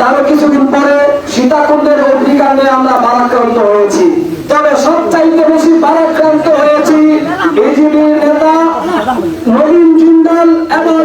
তার কিছুদিন পরে সীতাকুণ্ডের অগ্নিকাণ্ডে আমরা বারাক্রান্ত হয়েছি। তবে সবচাইতে বেশি বারাক্রান্ত হয়েছি বিজেপির নেতা নবীন জিন্দাল এবং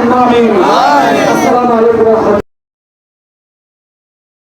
అన్నామే